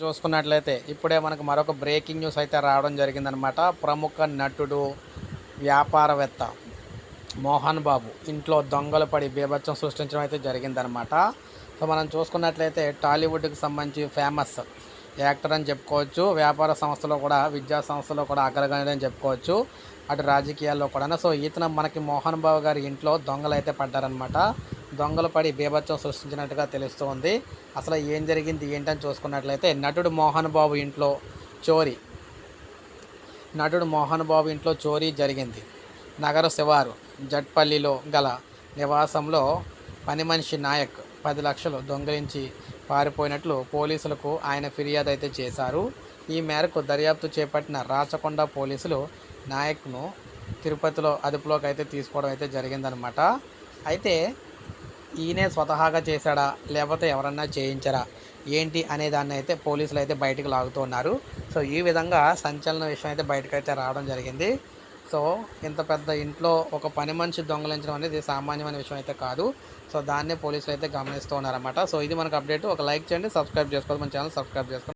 చూసుకున్నట్లయితే ఇప్పుడే మనకు మరొక బ్రేకింగ్ న్యూస్ అయితే రావడం జరిగిందనమాట ప్రముఖ నటుడు వ్యాపారవేత్త మోహన్ బాబు ఇంట్లో దొంగలు పడి బీభత్సం సృష్టించడం అయితే జరిగిందనమాట సో మనం చూసుకున్నట్లయితే టాలీవుడ్కి సంబంధించి ఫేమస్ యాక్టర్ అని చెప్పుకోవచ్చు వ్యాపార సంస్థలో కూడా విద్యా సంస్థలో కూడా అగ్రగణ్యుడు అని చెప్పుకోవచ్చు అటు రాజకీయాల్లో కూడా సో ఇతను మనకి మోహన్ బాబు గారి ఇంట్లో దొంగలు అయితే పడ్డారనమాట దొంగలు పడి బీభత్సం సృష్టించినట్టుగా తెలుస్తుంది. అసలు ఏం జరిగింది ఏంటని చూసుకున్నట్లయితే నటుడు మోహన్ బాబు ఇంట్లో చోరీ నటుడు మోహన్ బాబు ఇంట్లో చోరీ జరిగింది. నగర శివారు జట్పల్లిలో గల నివాసంలో పని మనిషి నాయక్ పది లక్షలు దొంగిలించి పారిపోయినట్లు పోలీసులకు ఆయన ఫిర్యాదు అయితే చేశారు. ఈ మేరకు దర్యాప్తు చేపట్టిన రాచకొండ పోలీసులు నాయక్ను తిరుపతిలో అదుపులోకి అయితే తీసుకోవడం అయితే జరిగిందనమాట అయితే ఈయనే స్వతహాగా చేశాడా? లేకపోతే ఎవరన్నా చేయించారా? ఏంటి అనే దాన్ని అయితే పోలీసులు అయితే బయటకు లాగుతున్నారు సో ఈ విధంగా సంచలన విషయం అయితే బయటకు అయితే రావడం జరిగింది. సో ఇంత పెద్ద ఇంట్లో ఒక పని మనిషి దొంగలించడం అనేది సామాన్యమైన విషయం అయితే కాదు. సో దాన్నే పోలీసులు అయితే గమనిస్తూ ఉన్నారన్నమాట. సో ఇది మనకు అప్డేట్. ఒక లైక్ చేయండి సబ్స్క్రైబ్ చేసుకోవాలి. మన ఛానల్ సబ్స్క్రైబ్ చేసుకోండి.